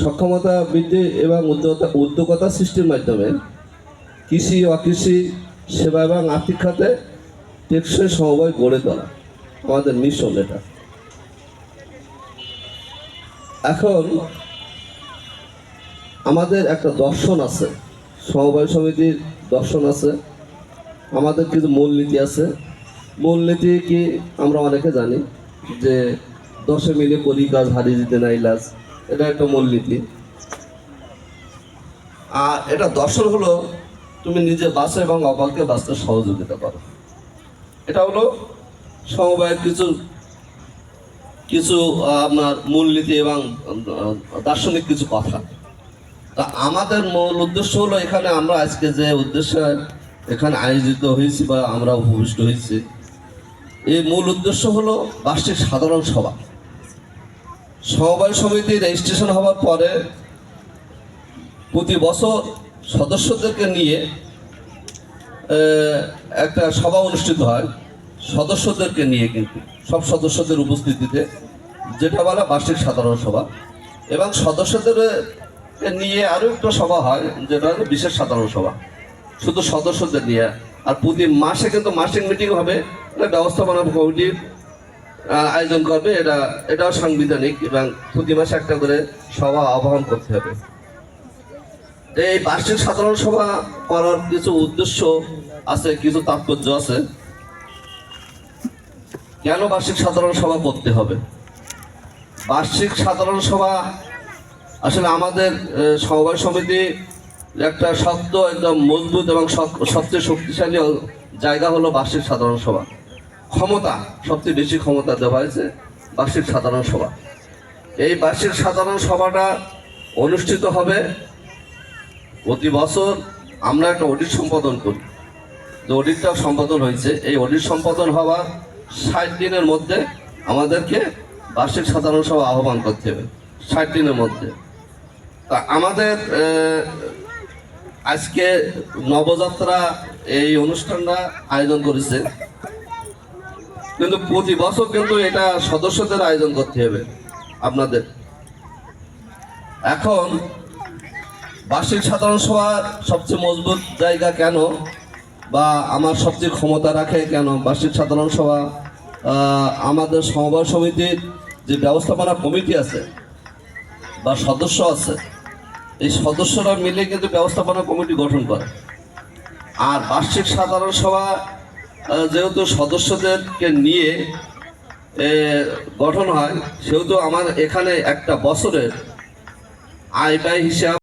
সক্ষমতা বৃদ্ধি এবং উদ্যোগতা উদ্যোগতা সৃষ্টির মাধ্যমে কৃষি, অকৃষি সেবা এবং আর্থিক খাতে টেকসই সমবায় গড়ে তোলা। আমাদের মিশন এটা। এখন আমাদের একটা দর্শন আছে। সমবায় সমিতির দর্শন আছে। আমাদের কিছু মূলনীতি আছে। মূলনীতি কি আমরা অনেকে জানি যে দশে মিলে করি কাজ হারিয়ে দিতে নাই লাজ এটা একটা মূলনীতি। আর এটা দর্শন হলো, তুমি নিজে বাঁচো এবং অপরকে বাঁচতে সহযোগিতা করো। এটা হলো সমবায়ের কিছু কিছু আপনার মূলনীতি এবং দার্শনিক কিছু কথা। তা আমাদের মূল উদ্দেশ্য হলো এখানে আমরা আজকে যে উদ্দেশ্যে এখানে আয়োজিত হয়েছি বা আমরা উপবিষ্ট হয়েছি, এই মূল উদ্দেশ্য হলো বার্ষিক সাধারণ সভা। সমবায় সমিতি রেজিস্ট্রেশন হওয়ার পরে প্রতি বছর সদস্যদেরকে নিয়ে একটা সভা অনুষ্ঠিত হয়। সদস্যদেরকে নিয়ে কিন্তু, সব সদস্যদের উপস্থিতিতে যেটা বলা বার্ষিক সাধারণ সভা। এবং সদস্যদের নিয়ে আরও একটা সভা হয়, যেটা হলো বিশেষ সাধারণ সভা। শুধু সদস্যদের নিয়ে, আর প্রতি মাসে কিন্তু মাসিক মিটিং হবে। ব্যবস্থাপনা কমিটির আয়োজন করবে। এটা, এটাও সাংবিধানিক এবং প্রতি মাসে একটা করে সভা আহ্বান করতে হবে। এই বার্ষিক সাধারণ সভা করার কিছু উদ্দেশ্য আছে, কিছু তাৎপর্য আছে। কেন বার্ষিক সাধারণ সভা করতে হবে? বার্ষিক সাধারণ সভা আসলে আমাদের সমবায় সমিতি একটা শক্ত, একদম মজবুত এবং সবচেয়ে শক্তিশালী জায়গা হলো বার্ষিক সাধারণ সভা। ক্ষমতা, সবচেয়ে বেশি ক্ষমতা দেওয়া হয়েছে বার্ষিক সাধারণ সভা। এই বার্ষিক সাধারণ সভাটা অনুষ্ঠিত হবে প্রতি বছর আমরা একটা অডিট সম্পাদন করি। যে অডিটটা সম্পাদন হয়েছে, এই অডিট সম্পাদন হওয়ার ষাট দিনের মধ্যে আমাদেরকে বার্ষিক সাধারণ সভা আহ্বান করতে হবে, ষাট দিনের মধ্যে। তা আমাদের আজকে নবযাত্রা এই অনুষ্ঠানটা আয়োজন করেছে। কিন্তু প্রতি বছর কিন্তু এটা সদস্যদের আয়োজন করতে হবে আপনাদের। এখন বার্ষিক সাধারণ সভা সবচেয়ে মজবুত জায়গা কেন বা আমার সবচেয়ে ক্ষমতা রাখে কেন? বার্ষিক সাধারণ সভা আমাদের সমবায় সমিতির যে ব্যবস্থাপনা কমিটি আছে বা সদস্য আছে, এই সদস্যরা মিলে কিন্তু ব্যবস্থাপনা কমিটি গঠন করে। আর বার্ষিক সাধারণ সভা যেহেতু সদস্যদেরকে নিয়ে গঠন হয় সেহেতু আমার এখানে একটা বছরের আয় ব্যয় হিসাব